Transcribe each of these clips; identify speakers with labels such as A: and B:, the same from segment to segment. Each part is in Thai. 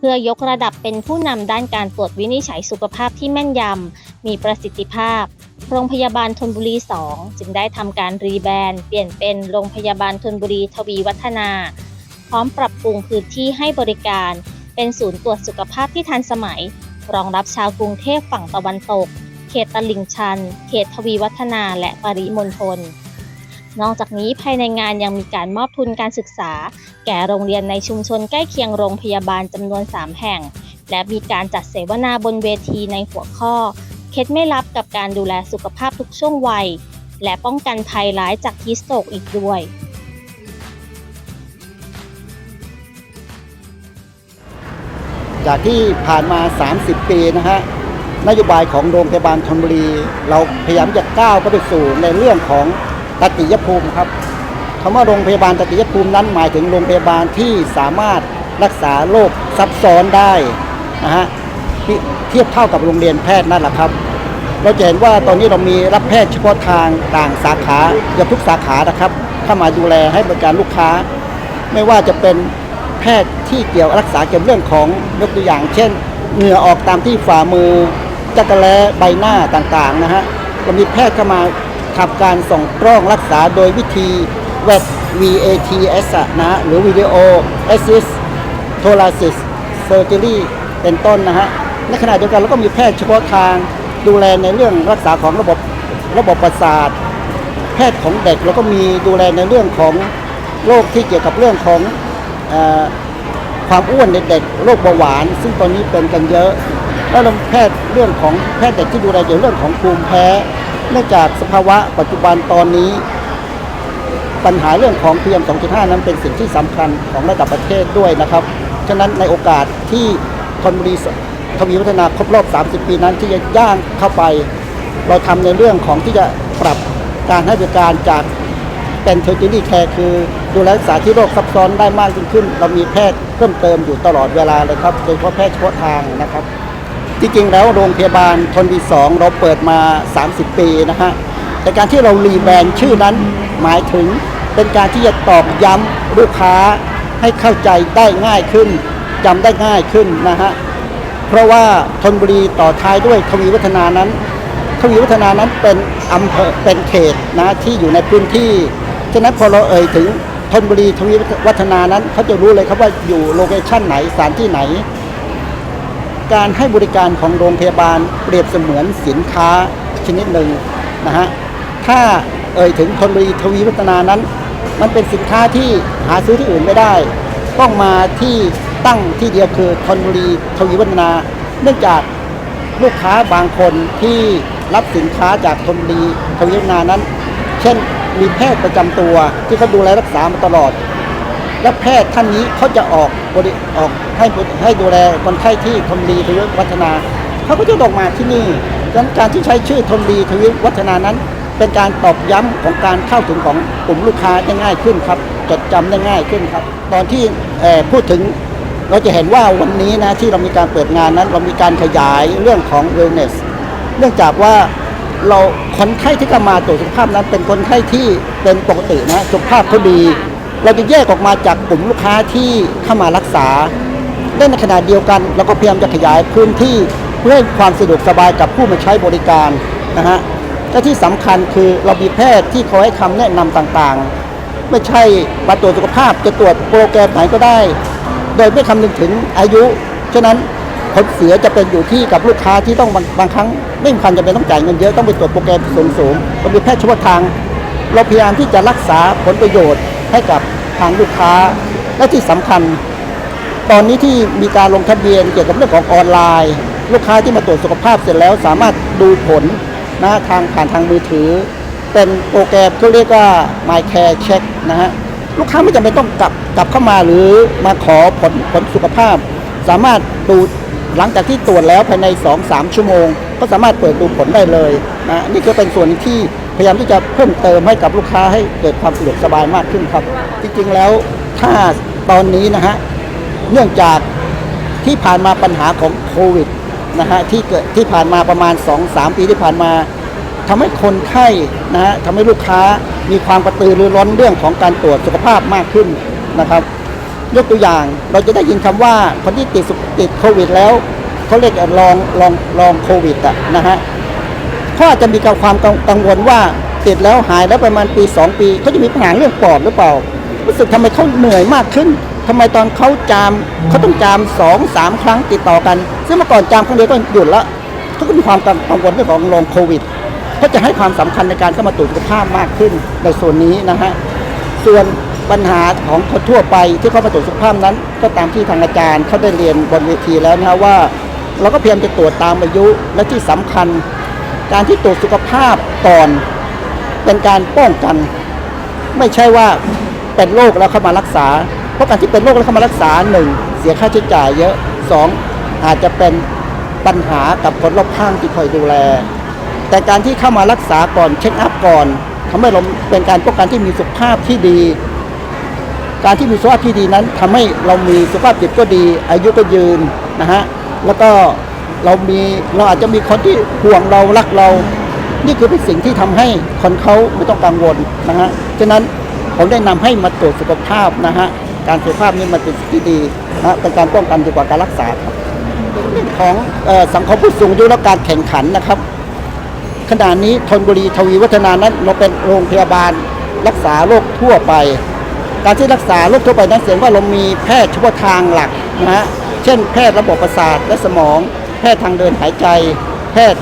A: พื่อยกระดับเป็นผู้นำด้านการตรวจวินิจฉัยสุขภาพที่แม่นยำ มีประสิทธิภาพ โรงพยาบาลธนบุรี 2 จึงได้ทำการรีแบรนด์เปลี่ยนเป็นโรงพยาบาลธนบุรีทวีวัฒนา พร้อมปรับปรุงพื้นที่ให้บริการ เป็นศูนย์ตรวจสุขภาพที่ทันสมัย รองรับชาวกรุงเทพฝั่งตะวันตก เขตตลิ่งชัน เขตทวีวัฒนาและปริมณฑล นอกจากนี้ภายในงานยังมีการมอบทุนการศึกษา แก่โรงเรียนในชุมชนใกล้เคียงโรงพยาบาลจำนวน 3 แห่ง และมีการจัดเสวนาบนเวทีในหัวข้อ เคล็ดไม่ลับกับการดูแลสุขภาพทุกช่วงวัย และป้องกันภัยร้ายจากฮิสโตกอีกด้วย
B: จากที่ผ่านมา 30 ปีนะฮะนโยบายของโรงพยาบาลธนบุรี เราพยายามจะก้าวเข้าไปสู่ในเรื่องของ ตติยภูมิครับคำว่าโรงพยาบาลตติยภูมินั้นหมายถึงโรงพยาบาลที่สามารถรักษาโรคซับซ้อนได้นะฮะเทียบเท่ากับโรงเรียนแพทย์นั่นแหละครับ เราจะเห็นว่าตอนนี้เรามีรับแพทย์เฉพาะทางต่างสาขาเกือบทุกสาขานะครับเข้ามาดูแลให้บริการลูกค้า ไม่ว่าจะเป็นแพทย์ที่เกี่ยวรักษาเกี่ยวกับเรื่องของยกตัวอย่าง เช่นเหงื่อออกตามที่ฝ่ามือจักรแล้ใบหน้าต่างๆนะฮะเรามีแพทย์เข้ามา ทำการส่องกล้องรักษาโดยวิธี VAT VATS นะหรือ Video Assist Thoracic Surgery เป็นต้นนะฮะในขณะเดียวกันเราก็มีแพทย์เฉพาะทางดูแลในเรื่องรักษาของระบบระบบประสาท แพทย์ของเด็กแล้วก็มีดูแลในเรื่องของโรคที่เกี่ยวกับเรื่องของอความอ้วนในเด็กโรคเบาหวาน ซึ่งตอนนี้เป็นกันเยอะ แล้วเราแพทย์เรื่องของแพทย์เด็กที่ดูแลเกี่ยวกับเรื่องของภูมิแพ้ เนื่องจากสภาวะปัจจุบันตอนนี้ ปัญหาเรื่องของ PM 2.5 นั้นเป็นสิ่งที่สำคัญของระดับประเทศด้วยนะครับ ฉะนั้นในโอกาสที่ธนบุรีทวีวัฒนาครบรอบ 30 ปีนั้นที่จะย่างเข้าไป เราทำในเรื่องของที่จะปรับการให้บริการจากเป็นเทอร์จิลี่แคร์คือดูแลรักษาที่โรคซับซ้อนได้มากยิ่งขึ้น เรามีแพทย์เพิ่มเติมอยู่ตลอดเวลาเลยครับโดยเฉพาะแพทย์เฉพาะทางนะครับ จริงๆแล้วโรงพยาบาลทนวีสองเราเปิดมา 30 ปีนะฮะแต่การที่เรารีแบรนด์ชื่อนั้นหมายถึงเป็นการที่จะตอกย้ำลูกค้าให้เข้าใจได้ง่ายขึ้นจำได้ง่ายขึ้นนะฮะเพราะว่าธนบุรีต่อท้ายด้วยทวีวัฒนานั้นทวีวัฒนานั้นเป็นอำเภอเป็นเขตนะที่อยู่ในพื้นที่ฉะนั้นพอเราเอ่ยถึงธนบุรีทวีวัฒนานั้นเขาจะรู้เลยครับว่าอยู่โลเคชั่นไหนสถานที่ไหน การให้บริการของโรงพยาบาลเปรียบเสมือนสินค้าชนิดหนึ่งนะฮะถ้าเอ่ยถึงธนบุรีทวีวัฒนานั้น มันเป็นสินค้าที่หาซื้อที่อื่นไม่ได้ ต้องมาที่ตั้งที่เดียวคือธนบุรีทวีวัฒนา เนื่องจากลูกค้าบางคนที่รับสินค้าจากธนบุรีทวีวัฒนานั้น เช่นมีแพทย์ประจำตัวที่เขาดูแลรักษามาตลอด และแพทย์ท่านนี้เขาจะออกบริออกให้ให้ดูแลคนไข้ที่ทนดีทวีวัฒนาเขาก็จะออกมาที่นี่ดังนั้นการที่ใช้ชื่อทนดีทวีวัฒนานั้น เป็นการตอกย้ำของการเข้าถึงของกลุ่มลูกค้าได้ง่ายขึ้นครับ จดจำได้ง่ายขึ้นครับ ตอนที่พูดถึงเราจะเห็นว่าวันนี้นะที่เรามีการเปิดงานนั้น เรามีการขยายเรื่องของ wellness เนื่องจากว่าเราคนไข้ที่เข้ามาตรวจสุขภาพนั้นเป็นคนไข้ที่เป็นปกตินะสุขภาพเขาดี เราจะแยกออกมาจากกลุ่มลูกค้าที่เข้ามารักษาและในขณะเดียวกันเราก็พยายามจะขยายพื้นที่เพื่อให้ความสะดวกสบายกับผู้มาใช้บริการนะฮะและที่สำคัญคือเรามีแพทย์ที่คอยให้คำแนะนำต่างๆ ไม่ใช่มาตรวจสุขภาพจะตรวจโปรแกรมไหนก็ได้ โดยไม่คำนึงถึงอายุ ฉะนั้นผลเสียจะเป็นอยู่ที่กับลูกค้าที่ต้องบางบางครั้ง ไม่มีความจำเป็นต้องจ่ายเงินเยอะต้องไปตรวจโปรแกรมสูงสูงๆเรามีแพทย์เฉพาะทาง เราพยายามที่จะรักษาผลประโยชน์ให้กับ ทางลูกค้า และที่สำคัญ ตอนนี้ที่มีการลงทะเบียนเกี่ยวกับเรื่องของออนไลน์ ลูกค้าที่มาตรวจสุขภาพเสร็จแล้วสามารถดูผลนะทางผ่านทางมือถือ เป็นโปรแกรมที่เรียกว่า My Care Check นะฮะลูกค้าไม่จำเป็นต้องกลับกลับเข้ามาหรือมาขอผลผลสุขภาพ สามารถดูหลังจากที่ตรวจแล้วภายใน 2-3 ชั่วโมง ก็สามารถเปิดดูผลได้เลยนะนี่ก็เป็นส่วนที่ ยายามที่จะเพิ่มเติมให้กับลูกค้าให้เกิดความสะดวกสบายมากขึ้นครับ จริงๆแล้วถ้าตอนนี้นะฮะเนื่องจากที่ผ่านมาปัญหาของโควิดนะฮะที่เกิดที่ผ่านมาประมาณ 2-3 ปีที่ผ่านมาทำให้คนไข้นะฮะทำให้ลูกค้ามีความกระตือรือร้นเรื่องของการตรวจสุขภาพมากขึ้นนะครับยกตัวอย่างเราจะได้ยินคำว่าคนที่ติดติดโควิดแล้วเขาเรียกลองลองลองโควิดอะนะฮะ เขาอาจจะมีความกังวลว่าติดแล้วหายแล้วประมาณปี 2 ปีเขาจะมีปัญหาเรื่องปอดหรือเปล่า รู้สึกทำไมเขาเหนื่อยมากขึ้นทำไมตอนเขาจามเขาต้องจามสองสามครั้งติดต่อกัน ซึ่งเมื่อก่อนจามครั้งเดียวก็หยุดละเขาก็มีความกังวลเรื่องของลองโควิดเขาจะให้ความสำคัญในการเข้ามาตรวจสุขภาพมากขึ้นในส่วนนี้นะฮะส่วนปัญหาของคนทั่วไปที่เขามาตรวจสุขภาพนั้น ก็ตามที่ทางอาจารย์เขาได้เรียนบนเวทีแล้วนะฮะว่า เราก็พยายามจะตรวจตามอายุและที่สำคัญ การที่ตรวจสุขภาพก่อน เป็นการป้องกัน ไม่ใช่ว่าเป็นโรคแล้วเข้ามารักษา เพราะการที่เป็นโรคแล้วเข้ามารักษาหนึ่งเสียค่าใช้จ่ายเยอะสองอาจจะเป็นปัญหากับคนรอบข้างที่คอยดูแล แต่การที่เข้ามารักษาก่อนเช็คอัพก่อนทำให้เราเป็นการป้องกันที่มีสุขภาพที่ดี การที่มีสุขภาพที่ดีนั้นทำให้เรามีสุขภาพจิตก็ดี อายุก็ยืนนะฮะแล้วก็ เรามีเราอาจจะมีคนที่ห่วงเรารักเรา นี่คือเป็นสิ่งที่ทำให้คนเขาไม่ต้องกังวลนะฮะฉะนั้นผมได้นำให้มาตรวจสุขภาพนะฮะการสุขภาพนี่มันเป็นสิ่งที่ดีนะฮะเป็นการป้องกันดีกว่าการรักษาครับเรื่องของออสังคมผู้สูงอายุและการแข่งขันนะครับ ขณะนี้ธนบุรีทวีวัฒนานั้นเราเป็นโรงพยาบาลรักษาโรคทั่วไป การที่รักษาโรคทั่วไปนั้นเสียงว่าเรามีแพทย์เฉพาะทางหลักนะฮะเช่น แพทย์ระบบประสาทและสมอง แพทย์ทางเดินหายใจ แพทย์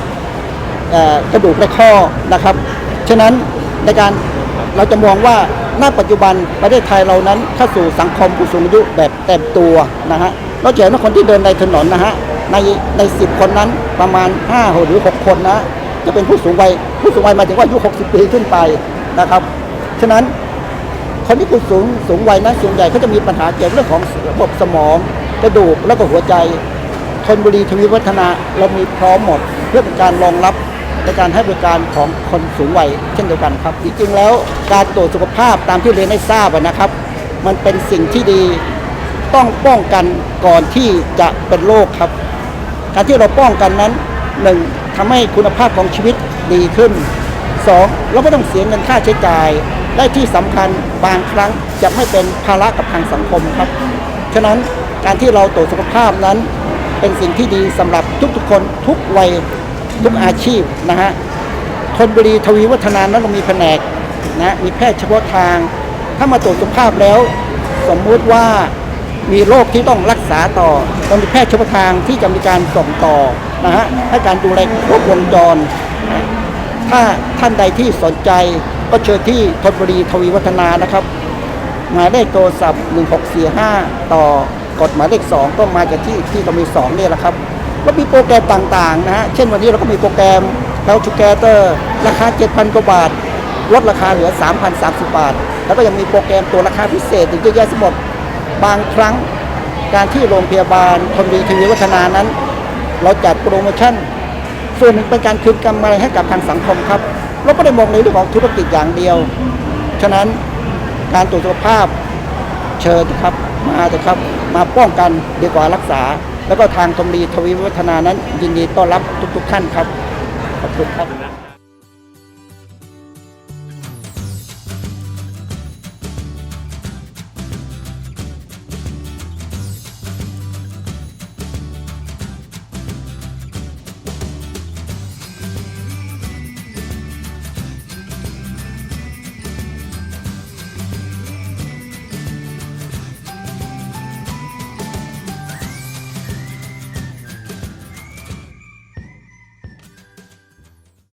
B: กระดูกและข้อนะครับ ฉะนั้นในการเราจะมองว่าณปัจจุบันประเทศไทยเรานั้นเข้าสู่สังคมผู้สูงอายุแบบเต็มตัวนะฮะเราจะเห็นว่าคนที่เดินในถนนนะฮะในในสิบคนนั้นประมาณ5หรือ 6 คนนะ จะเป็นผู้สูงวัยผู้สูงวัยหมายถึงว่าอายุ 60 ปีขึ้นไปนะครับ ฉะนั้นคนที่ผู้สูงสูงวัยนั้นส่วนใหญ่เขาจะมีปัญหาเกี่ยวกับเรื่องของระบบสมองกระดูกแล้วก็หัวใจ ธนบุรีทวีวัฒนาเรามีพร้อมหมด เพื่อเป็นการรองรับในการให้บริการของคนสูงวัยเช่นเดียวกันครับจริงๆแล้วการตรวจสุขภาพตามที่เรียนได้ทราบนะครับ มันเป็นสิ่งที่ดีต้องป้องกันก่อนที่จะเป็นโรคครับ การที่เราป้องกันนั้นหนึ่งทำให้คุณภาพของชีวิตดีขึ้นสองเราไม่ต้องเสียเงินค่าใช้จ่าย และที่สำคัญบางครั้งจะไม่เป็นภาระกับทางสังคมครับ ฉะนั้นการที่เราตรวจสุขภาพนั้น เป็นสิ่งที่ดีสำหรับทุกๆคนทุกวัยทุกอาชีพนะฮะธนบุรีทวีวัฒนานั้นเรามีแผนกนะมีแพทย์เฉพาะทาง ถ้ามาตรวจสุขภาพแล้ว สมมุติว่ามีโรคที่ต้องรักษาต่อเรามีแพทย์เฉพาะทางที่จะมีการส่งต่อนะฮะให้การดูแลครบวงจรนะถ้าท่านใดที่สนใจก็เชิญที่ธนบุรีทวีวัฒนานะครับ หมายเลขโทรศัพท์1645 ต่อ กฎหมายเลข2ก็มาจากที่ที่เรามี2เนี่ยแหละครับแล้วมีโปรแกรมต่างๆนะฮะเช่นวันนี้เราก็มีโปรแกรม Health Together ราคา 7,000 กว่าบาท ลดราคาเหลือ 3,030 บาท แล้วก็ยังมีโปรแกรมตัวราคาพิเศษอีกเยอะแยะสมดบางครั้งการที่โรงพยาบาลทนบุรีทีวีวัฒนานั้น เราจัดโปรโมชั่น ส่วนหนึ่งเป็นการคืนกำไรให้กับทางสังคมครับ เราก็ได้มองในเรื่องของธุรกิจอย่างเดียว ฉะนั้นการตรวจสุขภาพเชิญครับมาเถอะครับ มาป้องกันดีกว่ารักษา แล้วก็ทางธมรีทวีวัฒนานั้นยินดีต้อนรับทุก ๆ ท่านครับ ขอบคุณครับ